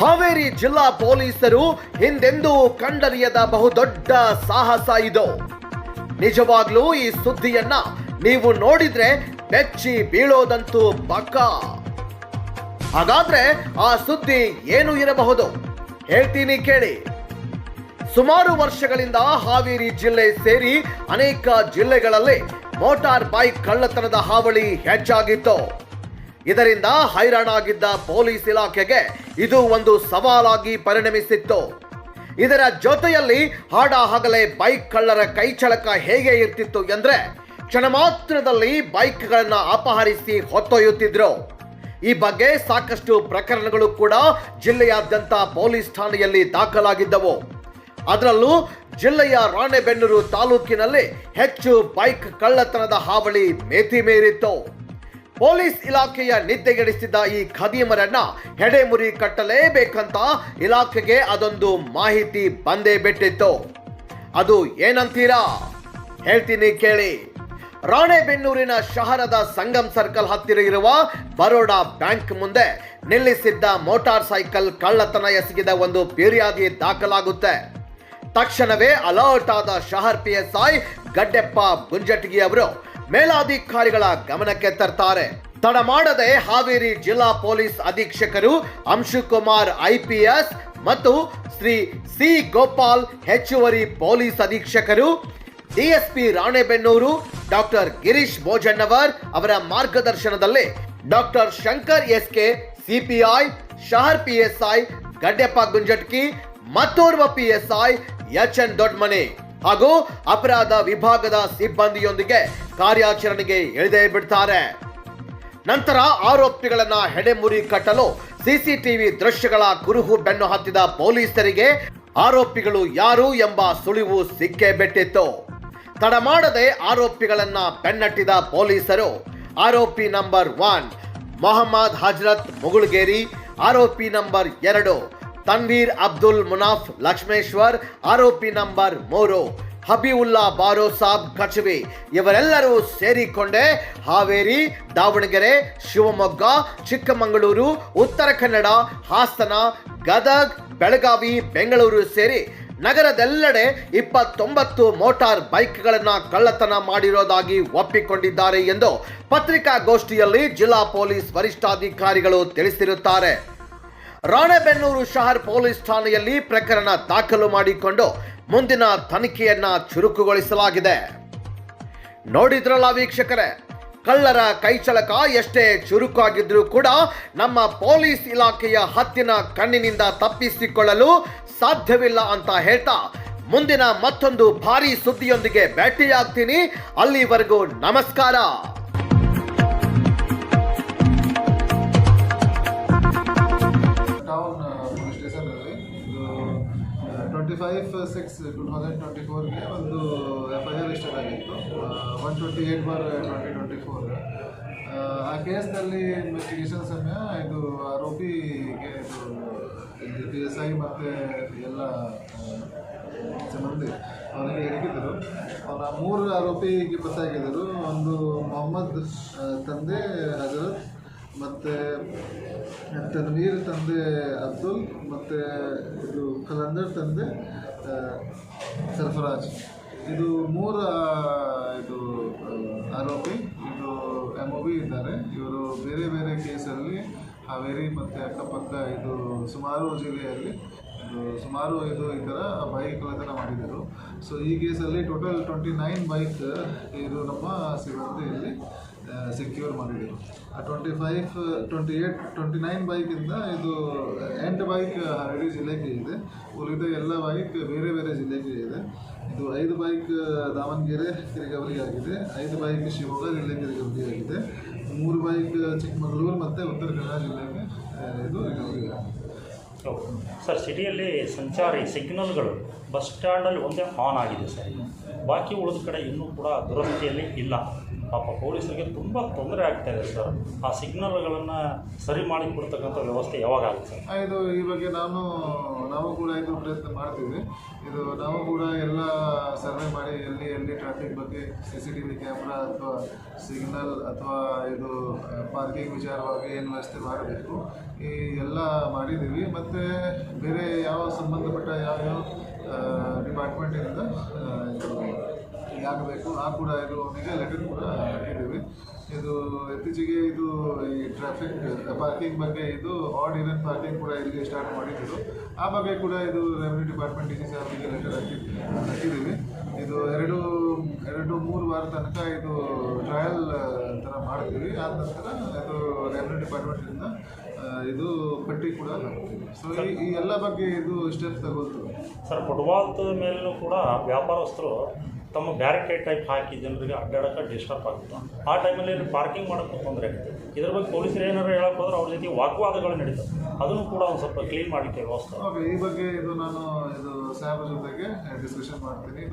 ಹಾವೇರಿ ಜಿಲ್ಲಾ ಪೊಲೀಸರು ಹಿಂದೆಂದೂ ಕಂಡರಿಯದ ಬಹುದೊಡ್ಡ ಸಾಹಸ ಇದು. ನಿಜವಾಗ್ಲೂ ಈ ಸುದ್ದಿಯನ್ನ ನೀವು ನೋಡಿದ್ರೆ ಬೆಚ್ಚಿ ಬೀಳೋದಂತೂ ಪಕ್ಕ. ಹಾಗಾದ್ರೆ ಆ ಸುದ್ದಿ ಏನು ಇರಬಹುದು? ಹೇಳ್ತೀನಿ ಕೇಳಿ. ಸುಮಾರು ವರ್ಷಗಳಿಂದ ಹಾವೇರಿ ಜಿಲ್ಲೆ ಸೇರಿ ಅನೇಕ ಜಿಲ್ಲೆಗಳಲ್ಲಿ ಮೋಟಾರ್ ಬೈಕ್ ಕಳ್ಳತನದ ಹಾವಳಿ ಹೆಚ್ಚಾಗಿತ್ತು. ಇದರಿಂದ ಹೈರಾಣಾಗಿದ್ದ ಪೊಲೀಸ್ ಇಲಾಖೆಗೆ ಇದು ಒಂದು ಸವಾಲಾಗಿ ಪರಿಣಮಿಸಿತ್ತು. ಇದರ ಜೊತೆಯಲ್ಲಿ ಹಾಡ ಹಗಲೇ ಬೈಕ್ ಕಳ್ಳರ ಕೈಚಳಕ ಹೇಗೆ ಇರ್ತಿತ್ತು ಎಂದ್ರೆ ಕ್ಷಣ ಮಾತ್ರದಲ್ಲಿ ಬೈಕ್ಗಳನ್ನ ಅಪಹರಿಸಿ ಹೊತ್ತೊಯ್ಯುತ್ತಿದ್ರು. ಈ ಬಗ್ಗೆ ಸಾಕಷ್ಟು ಪ್ರಕರಣಗಳು ಕೂಡ ಜಿಲ್ಲೆಯಾದ್ಯಂತ ಪೊಲೀಸ್ ಠಾಣೆಯಲ್ಲಿ ದಾಖಲಾಗಿದ್ದವು. ಅದರಲ್ಲೂ ಜಿಲ್ಲೆಯ ರಾಣೆಬೆನ್ನೂರು ತಾಲೂಕಿನಲ್ಲಿ ಹೆಚ್ಚು ಬೈಕ್ ಕಳ್ಳತನದ ಹಾವಳಿ ಮೇತಿ ಮೀರಿತ್ತು. ಪೊಲೀಸ್ ಇಲಾಖೆಯ ನಿದ್ದೆಗೆಡಿಸಿದ್ದ ಈ ಖದೀಮರನ್ನ ಹೆಡೆಮುರಿ ಕಟ್ಟಲೇಬೇಕಂತ ಇಲಾಖೆಗೆ ಅದೊಂದು ಮಾಹಿತಿ ಬಂದೇ ಬಿಟ್ಟಿತ್ತು. ಅದು ಏನಂತೀರಾ? ಹೇಳ್ತೀನಿ ಕೇಳಿ. ರಾಣೆಬೆನ್ನೂರಿನ ಶಹರದ ಸಂಗಮ್ ಸರ್ಕಲ್ ಹತ್ತಿರ ಇರುವ ಬರೋಡಾ ಬ್ಯಾಂಕ್ ಮುಂದೆ ನಿಲ್ಲಿಸಿದ್ದ ಮೋಟಾರ್ ಸೈಕಲ್ ಕಳ್ಳತನ ಎಸಗಿದ ಒಂದು ಫಿರ್ಯಾದಿ ದಾಖಲಾಗುತ್ತೆ. ತಕ್ಷಣವೇ ಅಲರ್ಟ್ ಆದ ಶಹರ್ P S I Gaddeppa Gunjatagi ಅವರು ಮೇಲಾಧಿಕಾರಿಗಳ ಗಮನಕ್ಕೆ ತರ್ತಾರೆ. ತಡ ಮಾಡದೆ ಹಾವೇರಿ ಜಿಲ್ಲಾ ಪೊಲೀಸ್ ಅಧೀಕ್ಷಕರು ಅಂಶುಕುಮಾರ್ ಐಪಿಎಸ್ ಮತ್ತು ಶ್ರೀ ಸಿ ಗೋಪಾಲ್ ಹೆಚ್ಚುವರಿ ಪೊಲೀಸ್ ಅಧೀಕ್ಷಕರು, ಡಿಎಸ್ಪಿ ರಾಣೆಬೆನ್ನೂರು, ಡಾಕ್ಟರ್ ಗಿರೀಶ್ ಭೋಜಣ್ಣವರ್ ಅವರ ಮಾರ್ಗದರ್ಶನದಲ್ಲಿ doctor Shankar S K CPI, ಶಹರ್ PSI, Gaddeppa Gunjatki, ಮತ್ತೋರ್ವ ಪಿಎಸ್ಐ, ಎಚ್ ಎನ್ ದೊಡ್ಮನೆ. ಹಾಗೂ ಅಪರಾಧ ವಿಭಾಗದ ಸಿಬ್ಬಂದಿಯೊಂದಿಗೆ ಕಾರ್ಯಾಚರಣೆಗೆ ಎಳೆದೇ ಬಿಡ್ತಾರೆ. ನಂತರ ಆರೋಪಿಗಳನ್ನ ಹೆಡೆಮುರಿ ಕಟ್ಟಲು ಸಿಸಿಟಿವಿ ದೃಶ್ಯಗಳ ಕುರುಹು ಬೆನ್ನು ಹತ್ತಿದ ಪೊಲೀಸರಿಗೆ ಆರೋಪಿಗಳು ಯಾರು ಎಂಬ ಸುಳಿವು ಸಿಕ್ಕೇ ಬಿಟ್ಟಿತ್ತು. ತಡ ಮಾಡದೆ ಆರೋಪಿಗಳನ್ನ ಬೆನ್ನಟ್ಟಿದ ಪೊಲೀಸರು, ಆರೋಪಿ ನಂಬರ್ ಒನ್ ಮೊಹಮ್ಮದ್ ಹಜರತ್ ಮುಗುಳ್ಗೇರಿ, ಆರೋಪಿ ನಂಬರ್ ಎರಡು ತನ್ವೀರ್ ಅಬ್ದುಲ್ ಮುನಾಫ್ ಲಕ್ಷ್ಮೇಶ್ವರ್, ಆರೋಪಿ ನಂಬರ್ ಮೂರು. ಹಬೀವುಲ್ಲಾ ಬಾರೋ ಸಾಬ್ ಕಚವಿ. ಇವರೆಲ್ಲರೂ ಸೇರಿಕೊಂಡೇ ಹಾವೇರಿ, ದಾವಣಗೆರೆ, ಶಿವಮೊಗ್ಗ, ಚಿಕ್ಕಮಗಳೂರು, ಉತ್ತರ ಕನ್ನಡ, ಹಾಸನ, ಗದಗ್, ಬೆಳಗಾವಿ, ಬೆಂಗಳೂರು ಸೇರಿ ನಗರದೆಲ್ಲೆಡೆ ಇಪ್ಪತ್ತೊಂಬತ್ತು ಮೋಟಾರ್ ಬೈಕ್ಗಳನ್ನು ಕಳ್ಳತನ ಮಾಡಿರೋದಾಗಿ ಒಪ್ಪಿಕೊಂಡಿದ್ದಾರೆ ಎಂದು ಪತ್ರಿಕಾಗೋಷ್ಠಿಯಲ್ಲಿ ಜಿಲ್ಲಾ ಪೊಲೀಸ್ ವರಿಷ್ಠಾಧಿಕಾರಿಗಳು ತಿಳಿಸಿರುತ್ತಾರೆ. ರಾಣೆಬೆನ್ನೂರು ಶಹರ್ ಪೊಲೀಸ್ ಠಾಣೆಯಲ್ಲಿ ಪ್ರಕರಣ ದಾಖಲು ಮಾಡಿಕೊಂಡು ಮುಂದಿನ ತನಿಖೆಯನ್ನ ಚುರುಕುಗೊಳಿಸಲಾಗಿದೆ. ನೋಡಿದ್ರಲ್ಲ ವೀಕ್ಷಕರೇ, ಕಳ್ಳರ ಕೈಚಳಕ ಎಷ್ಟೇ ಚುರುಕಾಗಿದ್ರೂ ಕೂಡ ನಮ್ಮ ಪೊಲೀಸ್ ಇಲಾಖೆಯ ಹತ್ತಿನ ಕಣ್ಣಿನಿಂದ ತಪ್ಪಿಸಿಕೊಳ್ಳಲು ಸಾಧ್ಯವಿಲ್ಲ ಅಂತ ಹೇಳ್ತಾ ಮುಂದಿನ ಮತ್ತೊಂದು ಭಾರಿ ಸುದ್ದಿಯೊಂದಿಗೆ ಭೇಟಿಯಾಗ್ತೀನಿ. ಅಲ್ಲಿವರೆಗೂ ನಮಸ್ಕಾರ. Twenty five six two thousand twenty ಫೋರ್ಗೆ ಒಂದು ಎಫ್ ಐ ಆರ್ ರಿಜಿಸ್ಟರ್ ಆಗಿತ್ತು. One twenty eight bar twenty twenty four ಆ ಕೇಸ್ನಲ್ಲಿ ಇನ್ವೆಸ್ಟಿಗೇಷನ್ ಸಮಯ ಇದು ಆರೋಪಿಗೆ ಇದು ಪಿ ಎಸ್ ಐ ಮತ್ತು ಎಲ್ಲ ಆ, ಸಂಬಂಧಿ ಅವನಿಗೆ ಹಿಡಿದಿದ್ದರು ಅವನ ಮೂರು ಆರೋಪಿಗೆ ಪತ್ತಾಗಿದ್ದರು ಒಂದು ಮೊಹಮ್ಮದ್ ತಂದೆ ಹಜರತ್ ಮತ್ತು ತನ್ವೀರ್ ತಂದೆ ಅಬ್ದುಲ್, ಮತ್ತು ಇದು ಕಲಂದರ್ ತಂದೆ ಸರ್ಫರಾಜ್. ಇದು ಮೂರು, ಇದು ಆರೋಪಿ, ಇದು ಎಂ ಒ ಬಿ ಇದ್ದಾರೆ. ಇವರು ಬೇರೆ ಬೇರೆ ಕೇಸಲ್ಲಿ ಹಾವೇರಿ ಮತ್ತು ಅಕ್ಕಪಕ್ಕ ಇದು ಸುಮಾರು ಜಿಲ್ಲೆಯಲ್ಲಿ, ಇದು ಸುಮಾರು ಇದು ಈ ಥರ ಬೈಕ್ ಕಳ್ಳತನ ಮಾಡಿದರು ಸೊ ಈ ಕೇಸಲ್ಲಿ ಟೋಟಲ್ ಟ್ವೆಂಟಿ ನೈನ್ ಬೈಕ್ ಇದು ನಮ್ಮ ಸಿಬ್ಬಂದಿಯಲ್ಲಿ ಸೆಕ್ಯೂರ್ ಆ twenty five twenty eight twenty nine ಬೈಕಿಂದ ಇದು ಎಂಟು ಬೈಕ್ ಹರಡಿ ಜಿಲ್ಲೆಗೆ ಇದೆ. ಉಳಿದ ಎಲ್ಲ ಬೈಕ್ ಬೇರೆ ಬೇರೆ ಜಿಲ್ಲೆಗೆ ಇದೆ. ಇದು ಐದು ಬೈಕ್ ದಾವಣಗೆರೆ ರಿಕವರಿ ಆಗಿದೆ. ಐದು ಬೈಕ್ ಶಿವಮೊಗ್ಗ, ಜಿಲ್ಲೆ ಆಗಿದೆ. ಮೂರು ಬೈಕ್ ಚಿಕ್ಕಮಗಳೂರು ಮತ್ತು ಉತ್ತರ ಕನ್ನಡ ಜಿಲ್ಲೆಗೆ ಇದು ಸರ್, ಸಿಟಿಯಲ್ಲಿ ಸಂಚಾರಿ ಸಿಗ್ನಲ್ಗಳು ಬಸ್ ಸ್ಟ್ಯಾಂಡಲ್ಲಿ ಒಂದೇ ಆನ್ ಆಗಿದೆ ಸರ್. ಬಾಕಿ ಉಳಿದ ಕಡೆ ಇನ್ನೂ ಕೂಡ ದುರಸ್ತಿಯಲ್ಲಿ ಇಲ್ಲ. ಪಾಪ ಪೊಲೀಸರಿಗೆ ತುಂಬ ತೊಂದರೆ ಆಗ್ತಾ ಇದೆ ಸರ್. ಆ ಸಿಗ್ನಲ್ಗಳನ್ನು ಸರಿ ಮಾಡಿ ಕೊಡ್ತಕ್ಕಂಥ ವ್ಯವಸ್ಥೆ ಯಾವಾಗ ಆಗುತ್ತೆ? ಇದು ಈ ಬಗ್ಗೆ ನಾನು, ನಾವು ಕೂಡ ಇದು ಪ್ರಯತ್ನ ಮಾಡ್ತೀವಿ. ಇದು ನಾವು ಕೂಡ ಎಲ್ಲ ಸರ್ವೆ ಮಾಡಿ ಎಲ್ಲಿ ಎಲ್ಲಿ ಟ್ರಾಫಿಕ್ ಬಗ್ಗೆ C C T V camera ಅಥವಾ ಸಿಗ್ನಲ್ ಅಥವಾ ಇದು ಪಾರ್ಕಿಂಗ್ ವಿಚಾರವಾಗಿ ಏನು ವ್ಯವಸ್ಥೆ ಮಾಡಬೇಕು. ಈ ಎಲ್ಲ ಮಾಡಿದ್ದೀವಿ. ಮತ್ತು ಬೇರೆ ಯಾವ ಸಂಬಂಧಪಟ್ಟ ಯಾವ್ಯಾವ ಡಿಪಾರ್ಟ್ಮೆಂಟಿಂದ ಆಗಬೇಕು, ಆ ಕೂಡ ಅವನಿಗೆ ಲೆಟರ್ ಕೂಡ ಹಾಕಿದ್ದೀವಿ. ಇದು ಇತ್ತೀಚೆಗೆ ಇದು ಈ ಟ್ರಾಫಿಕ್ ಪಾರ್ಕಿಂಗ್ ಬಗ್ಗೆ ಇದು ಆಡ್ ಇವೆಂಟ್ ಪಾರ್ಕಿಂಗ್ ಕೂಡ ಇಲ್ಲಿ ಸ್ಟಾರ್ಟ್ ಮಾಡಿದ್ರು. ಆ ಬಗ್ಗೆ ಕೂಡ ಇದು ರೆವೆನ್ಯೂ ಡಿಪಾರ್ಟ್ಮೆಂಟ್ ಡಿ ಸಿ ಅವರಿಗೆ ಲೆಟರ್ ಹಾಕಿ, ಹಾಕಿದ್ದೀವಿ. ಇದು ಎರಡು ಎರಡು, ಮೂರು ವಾರ ತನಕ ಇದು ಟ್ರಯಲ್ ಥರ ಮಾಡ್ತೀವಿ. ಆದ ನಂತರ ಇದು ರೆವೆನ್ಯೂ ಡಿಪಾರ್ಟ್ಮೆಂಟಿಂದ ಇದು ಪಟ್ಟಿ ಕೂಡ ಸೊ ಈ ಎಲ್ಲ ಬಗ್ಗೆ ಇದು ಸ್ಟೆಪ್ ತಗೊಳ್ತೀವಿ. ಸರ್ ಫುಟ್ಬಾಲ್ದ ಮೇಲೂ ಕೂಡ ವ್ಯಾಪಾರಸ್ಥರು ತಮ್ಮ ಬ್ಯಾರಿಕೇಡ್ ಟೈಪ್ ಹಾಕಿ ಜನರಿಗೆ ಅಡ್ಡಾಡೋಕೆ ಡಿಸ್ಟರ್ಬ್ ಆಗುತ್ತೆ? ಆ ಟೈಮಲ್ಲಿ ಪಾರ್ಕಿಂಗ್ ಮಾಡೋಕ್ಕೆ ತೊಂದರೆ ಆಗುತ್ತೆ ಇದ್ರ ಬಗ್ಗೆ ಪೊಲೀಸರು ಏನಾರು ಹೇಳಕ್ಕೆ ಹೋದ್ರೆ ಅವ್ರ ಜೊತೆ ವಾಗ್ವಾದಗಳು ನಡೀತವೆ. ಅದನ್ನು ಕೂಡ ಒಂದು ಸ್ವಲ್ಪ ಕ್ಲೀನ್ ಮಾಡಲಿಕ್ಕೆ ವ್ಯವಸ್ಥೆ. ಈ ಬಗ್ಗೆ ಇದು ನಾನು ಇದು ಸಾಹೇಬ್ರ ಜೊತೆಗೆ ಡಿಸ್ಕಷನ್ ಮಾಡ್ತೀನಿ.